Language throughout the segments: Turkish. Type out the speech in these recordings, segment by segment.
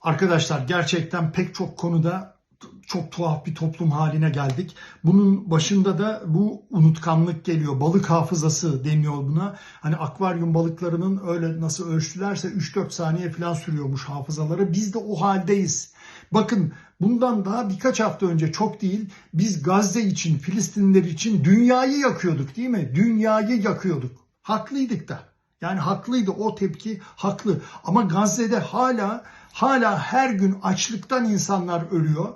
Arkadaşlar gerçekten pek çok konuda çok tuhaf bir toplum haline geldik. Bunun başında da bu unutkanlık geliyor. Balık hafızası deniyor buna. Hani akvaryum balıklarının öyle nasıl ölçtülerse 3-4 saniye falan sürüyormuş hafızaları. Biz de o haldeyiz. Bakın bundan daha birkaç hafta önce çok değil biz Gazze için, Filistinliler için dünyayı yakıyorduk değil mi? Dünyayı yakıyorduk. Haklıydık da. Yani haklıydı o tepki haklı. Ama Gazze'de hala hala her gün açlıktan insanlar ölüyor.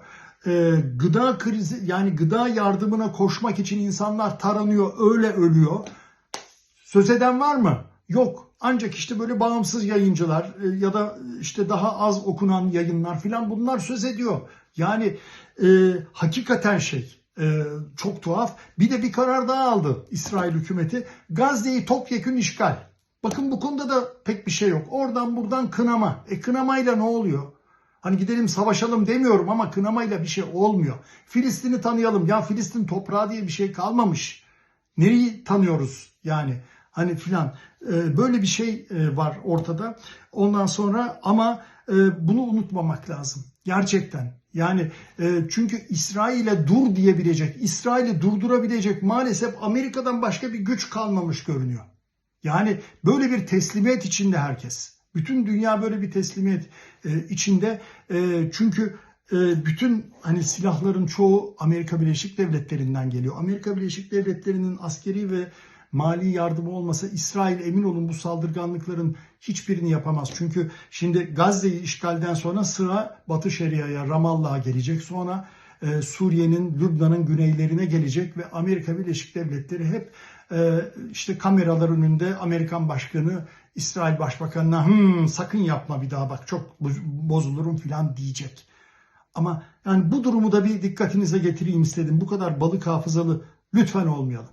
Ee, gıda krizi yani gıda yardımına koşmak için insanlar taranıyor, öyle ölüyor. Söz eden var mı? Yok. Ancak işte böyle bağımsız yayıncılar e, ya da işte daha az okunan yayınlar filan bunlar söz ediyor. Yani e, hakikaten şey e, çok tuhaf. Bir de bir karar daha aldı İsrail hükümeti. Gazze'yi topyekün işgal. Bakın bu konuda da pek bir şey yok. Oradan buradan kınama. E kınamayla ne oluyor? Hani gidelim savaşalım demiyorum ama kınamayla bir şey olmuyor. Filistin'i tanıyalım. Ya Filistin toprağı diye bir şey kalmamış. Nereyi tanıyoruz yani? Hani filan Ee, böyle bir şey e, var ortada. Ondan sonra ama e, bunu unutmamak lazım. Gerçekten. Yani e, çünkü İsrail'e dur diyebilecek, İsrail'i durdurabilecek maalesef Amerika'dan başka bir güç kalmamış görünüyor. Yani böyle bir teslimiyet içinde herkes. Bütün dünya böyle bir teslimiyet e, içinde. E, çünkü e, bütün hani silahların çoğu Amerika Birleşik Devletleri'nden geliyor. Amerika Birleşik Devletleri'nin askeri ve mali yardımı olmasa İsrail emin olun bu saldırganlıkların hiçbirini yapamaz. Çünkü şimdi Gazze'yi işgalden sonra sıra Batı Şeria'ya, Ramallah'a gelecek. Sonra Suriye'nin, Lübnan'ın güneylerine gelecek ve Amerika Birleşik Devletleri hep e, işte kameralar önünde Amerikan Başkanı İsrail Başbakanı'na "Hmm, sakın yapma bir daha bak çok bozulurum filan diyecek. Ama yani bu durumu da bir dikkatinize getireyim istedim. Bu kadar balık hafızalı lütfen olmayalım.